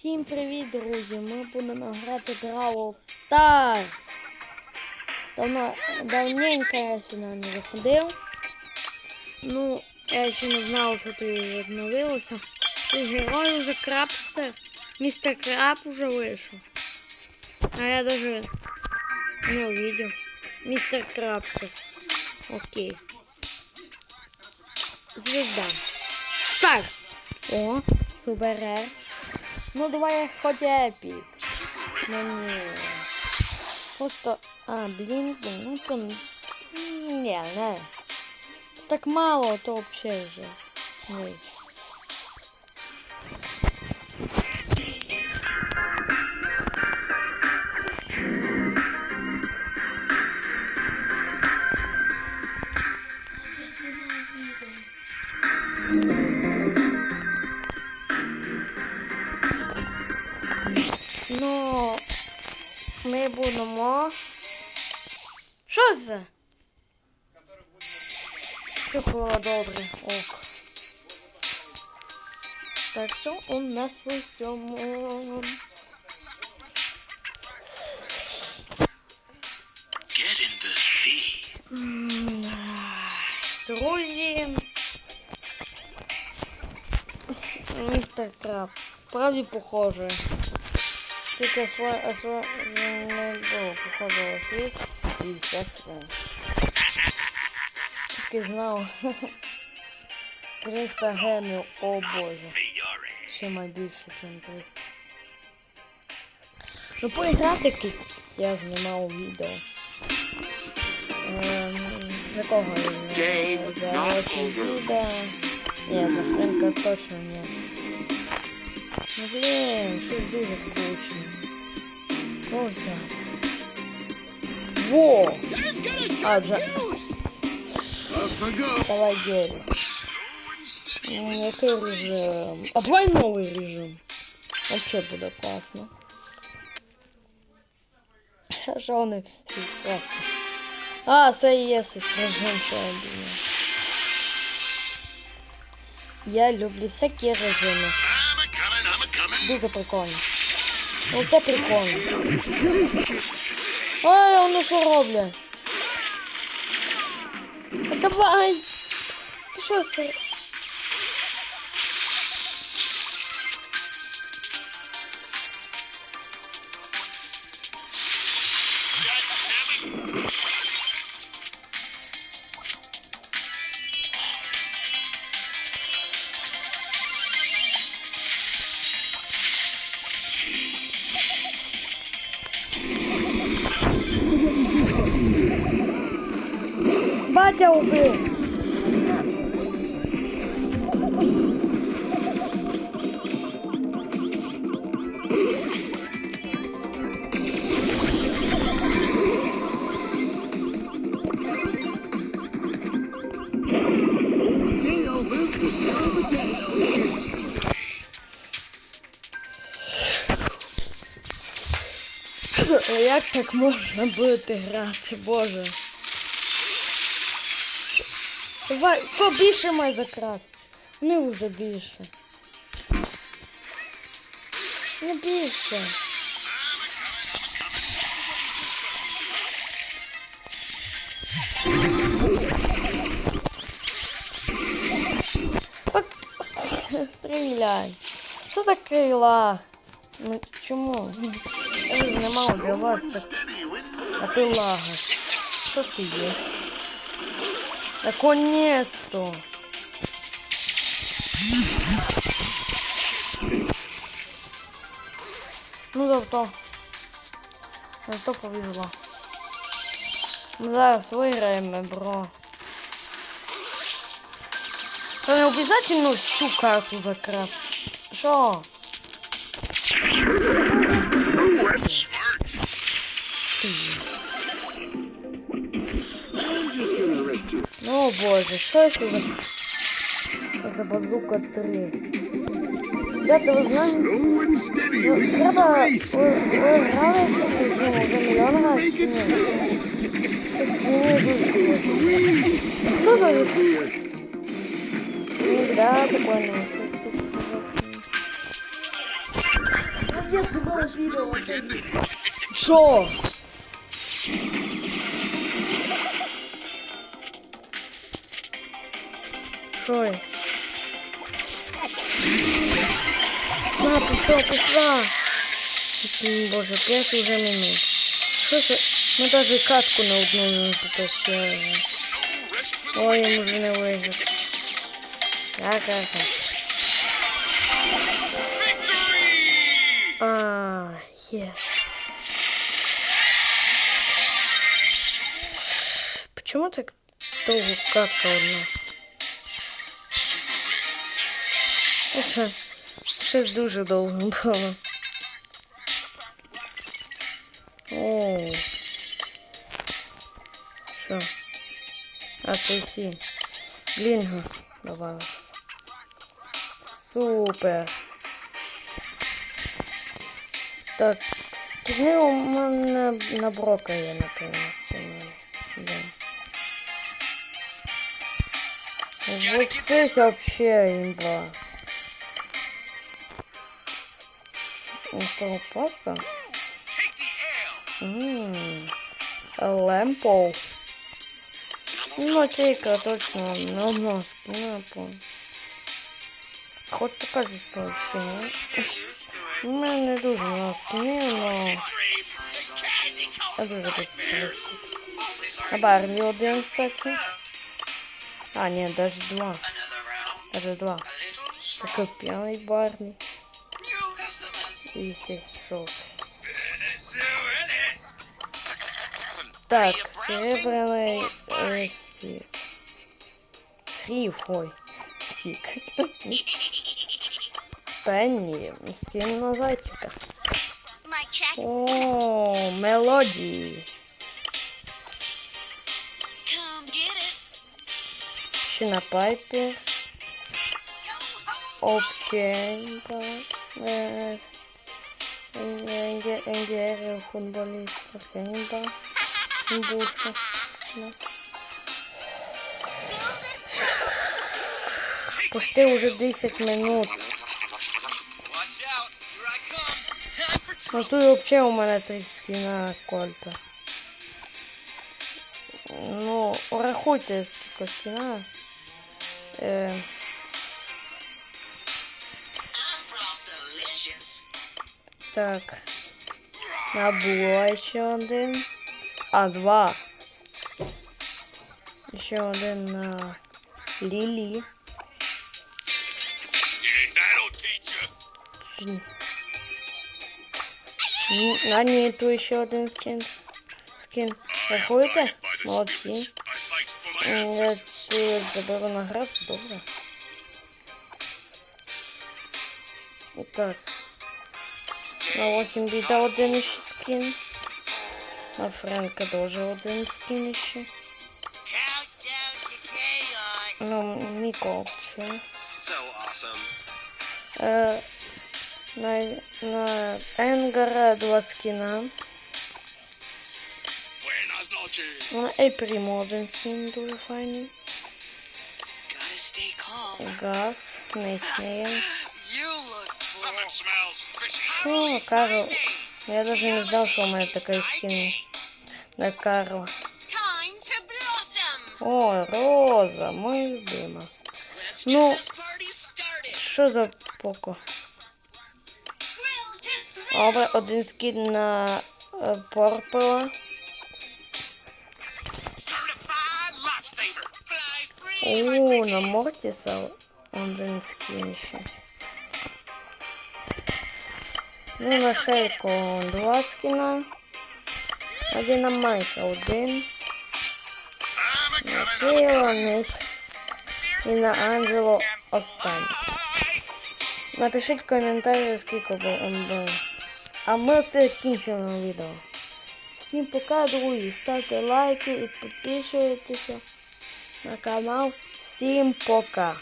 Всім привіт, друзі! Ми будемо грати Бравл Stars. Давно, давненько я сюди не заходив. Ну, я ще не знав, що ти відновилося. Ти герой уже Крабстер. Містер Краб уже вийшов. А я даже не увидел. Мистер Крабстер. Окей. Звезда. Старт! О, супер рер. Ну давай хоть эпик. Ну не. Просто. А, блин, ну там. Не, не. Так мало, то вообще же. Ой. ми будемо. Що це? Все було добре. Ок. Так що у нас у цьому. Get in the sea. М, Друзі. Містер Краб. Правді похоже. Тільки своє своє не було похоже хвіст і секрет. Тільки знав. 300 гемів, о боже. Ще більше, ніж 300. Ну поіграти я знімав відео. Ем, якого я знімав? За відео. Ні, за Френка точно ні. Ну блін, щось дуже скучно. Кого? Во! А, вже. Давай Гелі. Ну, який режим? А давай новий режим. Вообще буде класно. Що вони всі класно. А, це і є цей режим, що я думаю. Я люблю всякі режими. I'm a coming, I'm a coming. Дуже прикольно. Ну це прикольно. Ой, воно що роблять? Давай! Ти що це? Батя убив! Як так можна бути грати, боже? Давай, побільше май закрас. Не вже більше. Не більше. Так, стріляй. Що таке крила? Ну чому? Я ж не мав убивати, так, а ти лагаш. Що ти є? Наконец-то! Ну зато. Зато повезло. Ми зараз виграємо, бро. Не обов'язково всю карту закрас. Що? боже, що це за... Це за базука 3? Ребята, ви знаєте, ну, треба... Ви, ви грали в цю гру вже мільйон разів чи ні? Щось мені дуже сложно. Що за игра? Ну да, такое не Я знімав відео. Що? Що я? На, пішла, пішла. М, Боже, п'ять уже минут. Що це? Ми навіть катку на одну не затащили. Ой, йому вже не вижити. Ага. А, є. Почему так довго катка одна? Це щось дуже довго було. О. Що? Асосі. Блінго добавив. Супер. Так, книга у мене на брока є, напевно. Да. Вот здесь вообще имба. Он что, папа? Take the L. Ммм. Лэмпол. Ну, чейка точно. Ну, одна спина, помню. Хоть покажуть по спині. У мене не дуже на спині, но... Я дуже безпечно. А Барлі один, кстати. А, ні, даже два. Даже два. Такой пьяный Барни. Здесь желтый. Так, серебряный э, стик. Риф, ой. Тик. Пенни. Скин на зайчика. О, мелодии. Come get it. Щина Пайпер. Общенька. Э, НГР футболиста Хеймба. Буша. Да. Почти уже 10 минут. Ну тут вообще у мене три скіна кольта. Ну, рахуйте скільки скіна. Е, так. А було ще один. А, два. Ще один на Лілі. Yeah, that'll teach you. Ні. Ні, На Ніту ще один скін. Скін. Рахуєте? Молодці. I fight for my М, answers. Я тут заберу награду, добре. І Так. На 8 біта один ще скін. На Френка теж один скін ще. Countdown to chaos. Ну, Нікол ще. So awesome. Е, на, на Енгара два скіна. Buenas noches. На Ейпрімо один скін дуже файний. Gotta stay calm. Газ, нічний. You look Nothing smells fishy. Ну, Карл. Я даже не знал, что у меня такая скин на Карла. Time to blossom. О, Роза, мой любима. Ну, що за поко? Grill to Добре, один скін на е, Порпела. Certified lifesaver. Fly free. О, на Мортіса один скін ще. Ну, на Шейко два скіна. Один на Майка, один. На Кейла, Ніж. І на Анджело останній. Напишіть в коментарі, скільки було. А ми закінчуємо відео. Всім пока, друзі. Ставте лайки і підписуйтеся на канал. Всім пока.